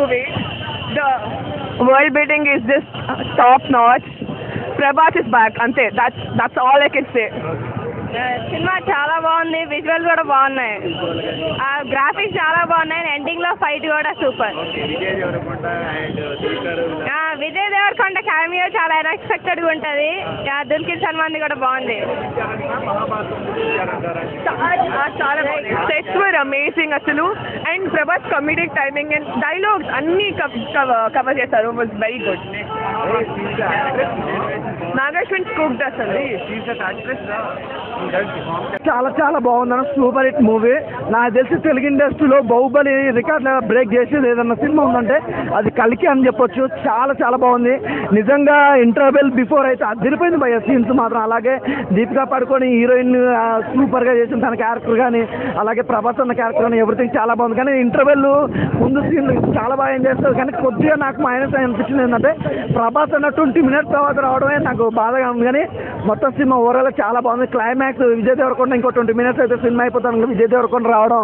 Movie the world beating is just top notch Prabhas is back అంతే. That that's all I can say cinema చాలా బాగుంది visuals కూడా బాగున్నాయి. ఆ graphics చాలా బాగున్నాయి ఎండింగ్లో ఫైట్ కూడా సూపర్ విజయ్ దేవరకొండ క్యామియో చాలా అన్ఎక్స్పెక్టెడ్గా ఉంటది. ఆ, దుల్కిర్ సల్మాన్ కూడా బాగుంది. చాలా సెట్స్ వర్ అమేజింగ్ అసలు. And Prabhas comedic timing and dialogues అన్ని కవర్ చేశారు. Was very good Nag Ashwin cooked అసలు చాలా చాలా బాగుందన్న సూపర్ హిట్ మూవీ. నాకు తెలిసి తెలుగు ఇండస్ట్రీలో బాహుబలి రికార్డ్ బ్రేక్ చేసేది ఏదన్నా సినిమా ఉందంటే అది కలికి అని చెప్పొచ్చు. చాలా చాలా బాగుంది. నిజంగా ఇంటర్వెల్ బిఫోర్ అయితే అదిరిపోయింది భయ సీన్స్ మాత్రం. అలాగే దీపికా పడుకొని హీరోయిన్ సూపర్గా చేసిన తన క్యారెక్టర్ కానీ అలాగే ప్రభాస్ అన్న క్యారెక్టర్ కానీ ఎవ్రీథింగ్ చాలా బాగుంది. కానీ ఇంటర్వెల్ ముందు సీన్ చాలా బాగా ఏం చేస్తారు. కానీ కొద్దిగా నాకు మైనస్ అనిపించింది ఏంటంటే ప్రభాస్ అన్న ట్వంటీ మినిట్స్ తర్వాత రావడమే నాకు బాధగా ఉంది కానీ మొత్తం సినిమా ఓవరాల్ చాలా బాగుంది. క్లైమాక్స్ విజయ్ దేవరకొండ ఇంకో ట్వంటీ మినిట్స్ అయితే సినిమా అయిపోతాను విజయ్ దేవరకొండ రావడం.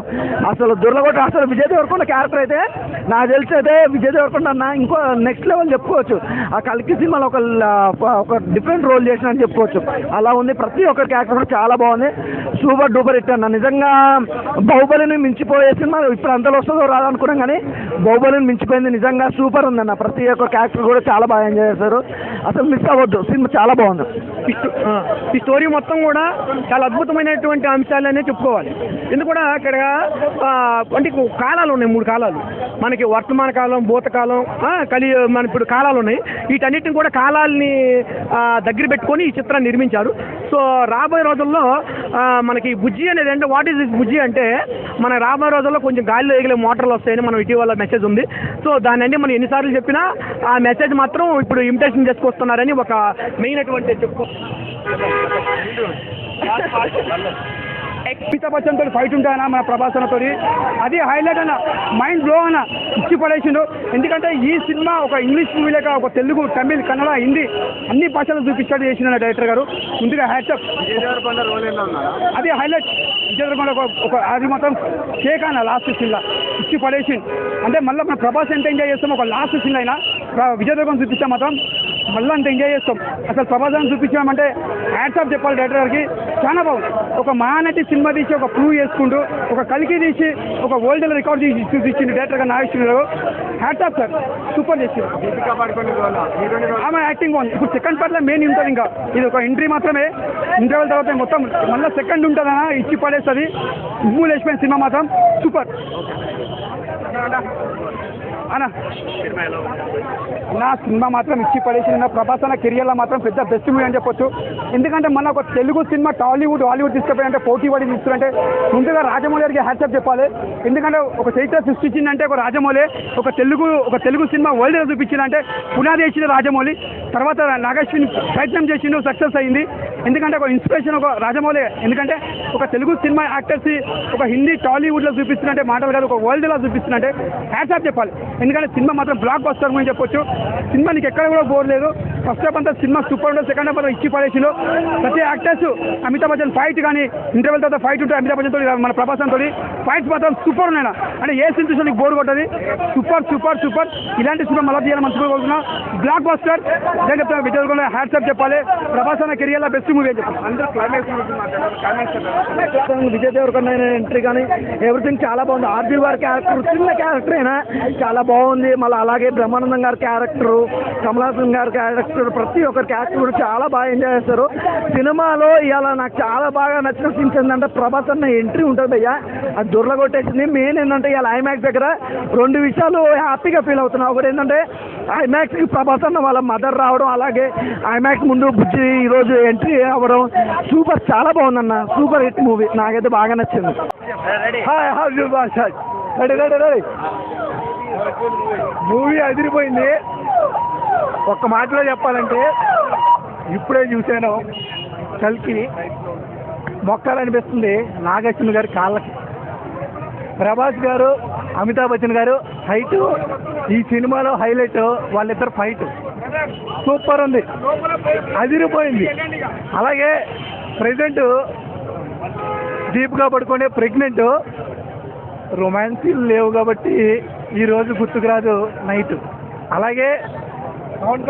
అసలు దుర్లగొట్ట అసలు విజయ్ దేవరకొండ క్యారెక్టర్ అయితే నాకు తెలిసి అయితే విజయ్ దేవరకొండ అన్న ఇంకో నెక్స్ట్ లెవెల్ చెప్పుకోవచ్చు. ఆ కలికి సినిమాలో ఒక ఒక డిఫరెంట్ రోల్ చేసిన అని చెప్పుకోవచ్చు. అలా ఉంది. ప్రతి ఒక్క క్యారెక్టర్ కూడా చాలా బాగుంది. సూపర్ డూపర్ హిట్ అన్న. నిజంగా బాహుబలిని మించిపోయే సినిమా ఇప్పుడు అంతలో వస్తుందో రాదనుకున్నాం కానీ బాహుబలిని మించిపోయింది. నిజంగా సూపర్ ఉందన్న. ప్రతి ఒక్క క్యారెక్టర్ కూడా చాలా బాగా ఎంజాయ్ చేశారు. అసలు మిస్ అవ్వద్దు. సినిమా చాలా బాగుంది. ఈ స్టోరీ మొత్తం కూడా చాలా అద్భుతమైనటువంటి అంశాలనే చెప్పుకోవాలి. ఎందుకు కూడా ఇక్కడ అంటే కాలాలు ఉన్నాయి మూడు కాలాలు. మనకి వర్తమాన కాలం భూతకాలం కలి మన ఇప్పుడు కాలాలు ఉన్నాయి. వీటన్నిటిని కూడా కాలాల్ని దగ్గర పెట్టుకొని ఈ చిత్రాన్ని నిర్మించారు. సో రాబోయే రోజుల్లో మనకి బుజ్జి అనేది అంటే వాట్ ఈస్ దిస్ బుజ్జి అంటే మన రాబోయే రోజుల్లో కొంచెం గాలిలో ఎగిలే మోటార్లు వస్తాయని మనం ఇటీవల మెసేజ్ ఉంది. సో దాని అంటే మనం ఎన్నిసార్లు చెప్పినా ఆ మెసేజ్ మాత్రం ఇప్పుడు ఇమిటేషన్ చేసుకొస్తున్నారని ఒక మెయిన్ అటువంటి చెప్పుకో అమితాబ్ బచ్చన్ తోటి ఫైట్ ఉంటాయన మన ప్రభాస్ అన్నతో అది హైలైట్ అన్న మైండ్ బ్లో అన్న ఇచ్చి పడేసిండు. ఎందుకంటే ఈ సినిమా ఒక ఇంగ్లీష్ మూవీ లేక ఒక తెలుగు తమిళ్ కన్నడ హిందీ అన్ని భాషలు చూపించాడు చేసిన డైరెక్టర్ గారు. ముందుగా హ్యాట్సప్ అది హైలైట్ విజయ్ ఒక అది మాత్రం షేక్ అన్న లాస్ట్ సీన్లో ఇచ్చి పడేసి అంటే మళ్ళీ మన ప్రభాస్ ఎంత ఎంజాయ్ చేస్తాం ఒక లాస్ట్ సీన్ అయినా ప్ర- చూపిస్తే మాత్రం మళ్ళీ అంత ఎంజాయ్ చేస్తాం. అసలు ప్రభాస్ చూపించామంటే హ్యాట్సాప్ చెప్పాలి డైరెక్టర్ గారికి. చాలా బాగుంది. ఒక మహానటి సినిమా తీసి ఒక ప్రూవ్ చేసుకుంటూ ఒక కలికి తీసి ఒక వరల్డ్ రికార్డ్ తీసి చూపించింది డైరెక్టర్ గారు నాగేశ్వరరావు హ్యాట్సాప్ సార్ సూపర్ చేసింది ఆమె యాక్టింగ్ బాగుంది. ఇప్పుడు సెకండ్ పార్ట్లో మెయిన్ ఉంటుంది ఇంకా. ఇది ఒక ఎంట్రీ మాత్రమే. ఇంటర్వెల్ తర్వాత మొత్తం మళ్ళీ సెకండ్ ఉంటుందన్నా ఇచ్చి పడేస్తుంది. ఉమ్ము లేచిపోయిన సినిమా మాత్రం. సూపర్ అన్నా. నా సినిమా మాత్రం ఇచ్చి పడేసిన నా ప్రభాస్ అన్న కెరియర్లో మాత్రం పెద్ద బెస్ట్ మూవీ అని చెప్పొచ్చు. ఎందుకంటే మన ఒక తెలుగు సినిమా టాలీవుడ్ హాలీవుడ్ తీసుకుపోయారంటే పోటీ పడి తీసుకుంటే ముందుగా రాజమౌళి గారికి హ్యాట్సప్ చెప్పాలి. ఎందుకంటే ఒక చరిత్ర సృష్టించిందంటే ఒక రాజమౌళి ఒక తెలుగు ఒక తెలుగు సినిమా వరల్డ్ చూపించిందంటే పునాది వేసిన రాజమౌళి. తర్వాత నాగేశ్వరి ప్రయత్నం చేసిండు సక్సెస్ అయింది. ఎందుకంటే ఒక ఇన్స్పిరేషన్ ఒక రాజమౌళి. ఎందుకంటే ఒక తెలుగు సినిమా యాక్టర్స్ ఒక హిందీ టాలీవుడ్లో చూపిస్తున్నట్టే మాటలు కాదు ఒక వరల్డ్లో చూపిస్తున్నట్టే హ్యాట్సాప్ చెప్పాలి. ఎందుకంటే సినిమా మాత్రం బ్లాక్ బస్టర్ అని చెప్పొచ్చు. సినిమా నీకు ఎక్కడ కూడా బోర్ లేదు. ఫస్ట్ హాఫ్ అంతా సినిమా సూపర్ ఉంటుంది సెకండ్ హాఫ్ అంతా ఇచ్చి పడేసిండు. ప్రతి యాక్టర్స్ అమితాబ్ బచ్చన్ ఫైట్ కానీ ఇంటర్వెల్ తర్వాత ఫైట్ ఉంటుంది అమితాబ్ బచ్చన్ తోటి మన ప్రభాస్ తోటి. ఫైట్స్ మాత్రం సూపర్ ఉన్నాయి అంటే ఏ సీన్ చూసినా నీకు బోర్ కొట్టది. Super super super. ఇలాంటి సినిమా మళ్ళీ తీయాలని మంచిగా కోరుకున్నా బ్లాక్ బస్టర్ నేను చెప్తాను విజయ్ హ్యాట్సాప్ చెప్పాలి. ప్రభాస్ అన్న కెరియర్లో బెస్ట్ మూవీ అని చెప్పాలి. అందరూ క్లైమాక్స్ విజయ్ దేవరకొండ ఎంట్రీ కానీ ఎవ్రీథింగ్ చాలా బాగుంది. ఆర్జీ వారి క్యారెక్టర్ చిన్న క్యారెక్టర్ అయినా చాలా బాగుంది. మళ్ళీ అలాగే బ్రహ్మానందం గారి క్యారెక్టర్ కమలాసన్ గారి క్యారెక్టర్ ప్రతి ఒక్కరి క్యారెక్టర్ కూడా చాలా బాగా ఎంజాయ్ చేస్తారు. సినిమాలో ఇవాళ నాకు చాలా బాగా నచ్చిన సీన్స్ ఏంటంటే ప్రభాస్ అన్న ఎంట్రీ ఉంటుంది భయ్యా. అది దొరలగొట్టేసింది. మెయిన్ ఏంటంటే ఇవాళ ఐమాక్స్ దగ్గర రెండు విషయాలు హ్యాపీగా ఫీల్ అవుతున్నా ఒకటి ఏంటంటే ఐమాక్స్కి ప్రభాస్ అన్న వాళ్ళ మదర్ రావడం అలాగే ఐమాక్స్ ముందు బుజ్జి ఈరోజు ఎంట్రీ అవ్వడం. సూపర్ చాలా బాగుందన్న. సూపర్ హిట్ మూవీ నాకైతే బాగా నచ్చింది. రెడీ రెడీ రెడీ మూవీ అదిరిపోయింది. ఒక్క మాటలో చెప్పాలంటే ఇప్పుడే చూశాను కల్కి మొక్కాలనిపిస్తుంది నాగార్జున గారి కాళ్ళకి. ప్రభాస్ గారు అమితాబ్ బచ్చన్ గారు హైట్ ఈ సినిమాలో హైలైట్ వాళ్ళిద్దరు ఫైట్. సూపర్ ఉంది. అదిరిపోయింది. అలాగే ప్రజెంట్ డీప్గా పడుకునే ప్రెగ్నెంట్ రొమాన్సీలు లేవు కాబట్టి ఈ రోజు గుర్తుకురాదు నైట్. అలాగే साउंड